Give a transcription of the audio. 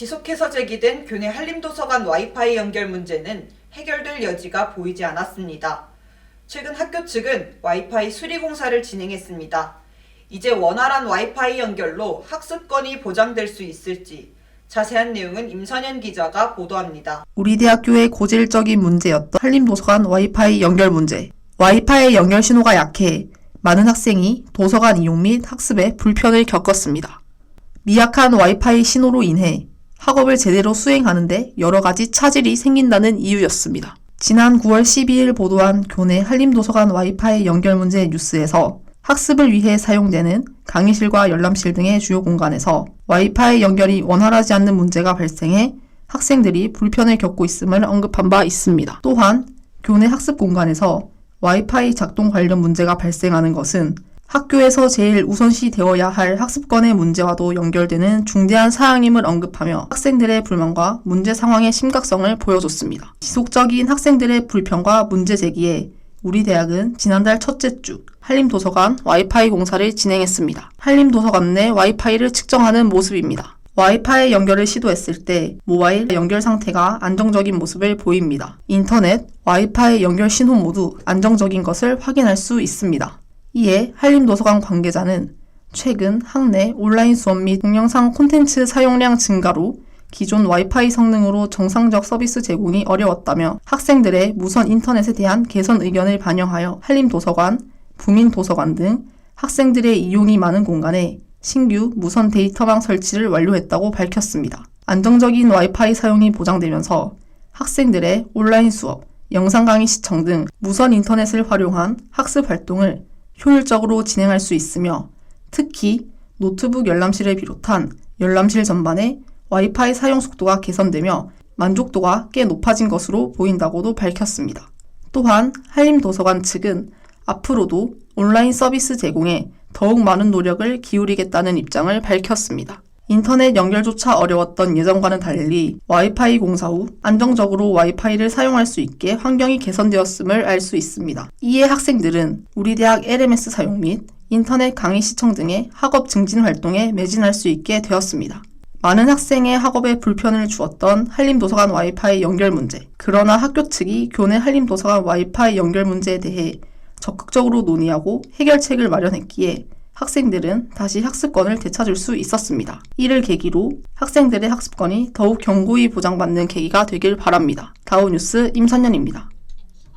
지속해서 제기된 교내 한림도서관 와이파이 연결 문제는 해결될 여지가 보이지 않았습니다. 최근 학교 측은 와이파이 수리 공사를 진행했습니다. 이제 원활한 와이파이 연결로 학습권이 보장될 수 있을지 자세한 내용은 임선현 기자가 보도합니다. 우리 대학교의 고질적인 문제였던 한림도서관 와이파이 연결 문제. 와이파이 연결 신호가 약해 많은 학생이 도서관 이용 및 학습에 불편을 겪었습니다. 미약한 와이파이 신호로 인해 학업을 제대로 수행하는데 여러 가지 차질이 생긴다는 이유였습니다. 지난 9월 12일 보도한 교내 한림도서관 와이파이 연결 문제 뉴스에서 학습을 위해 사용되는 강의실과 열람실 등의 주요 공간에서 와이파이 연결이 원활하지 않는 문제가 발생해 학생들이 불편을 겪고 있음을 언급한 바 있습니다. 또한 교내 학습 공간에서 와이파이 작동 관련 문제가 발생하는 것은 학교에서 제일 우선시 되어야 할 학습권의 문제와도 연결되는 중대한 사항임을 언급하며 학생들의 불만과 문제 상황의 심각성을 보여줬습니다. 지속적인 학생들의 불편과 문제 제기에 우리 대학은 지난달 첫째 주 한림도서관 와이파이 공사를 진행했습니다. 한림도서관 내 와이파이를 측정하는 모습입니다. 와이파이 연결을 시도했을 때 모바일 연결 상태가 안정적인 모습을 보입니다. 인터넷, 와이파이 연결 신호 모두 안정적인 것을 확인할 수 있습니다. 이에 한림도서관 관계자는 최근 학내 온라인 수업 및 동영상 콘텐츠 사용량 증가로 기존 와이파이 성능으로 정상적 서비스 제공이 어려웠다며 학생들의 무선 인터넷에 대한 개선 의견을 반영하여 한림도서관, 부민도서관 등 학생들의 이용이 많은 공간에 신규 무선 데이터망 설치를 완료했다고 밝혔습니다. 안정적인 와이파이 사용이 보장되면서 학생들의 온라인 수업, 영상 강의 시청 등 무선 인터넷을 활용한 학습 활동을 효율적으로 진행할 수 있으며 특히 노트북 열람실을 비롯한 열람실 전반의 와이파이 사용 속도가 개선되며 만족도가 꽤 높아진 것으로 보인다고도 밝혔습니다. 또한 한림도서관 측은 앞으로도 온라인 서비스 제공에 더욱 많은 노력을 기울이겠다는 입장을 밝혔습니다. 인터넷 연결조차 어려웠던 예전과는 달리 와이파이 공사 후 안정적으로 와이파이를 사용할 수 있게 환경이 개선되었음을 알 수 있습니다. 이에 학생들은 우리 대학 LMS 사용 및 인터넷 강의 시청 등의 학업 증진 활동에 매진할 수 있게 되었습니다. 많은 학생의 학업에 불편을 주었던 한림도서관 와이파이 연결 문제. 그러나 학교 측이 교내 한림도서관 와이파이 연결 문제에 대해 적극적으로 논의하고 해결책을 마련했기에 학생들은 다시 학습권을 되찾을 수 있었습니다. 이를 계기로 학생들의 학습권이 더욱 견고히 보장받는 계기가 되길 바랍니다. 다우뉴스 임선현입니다.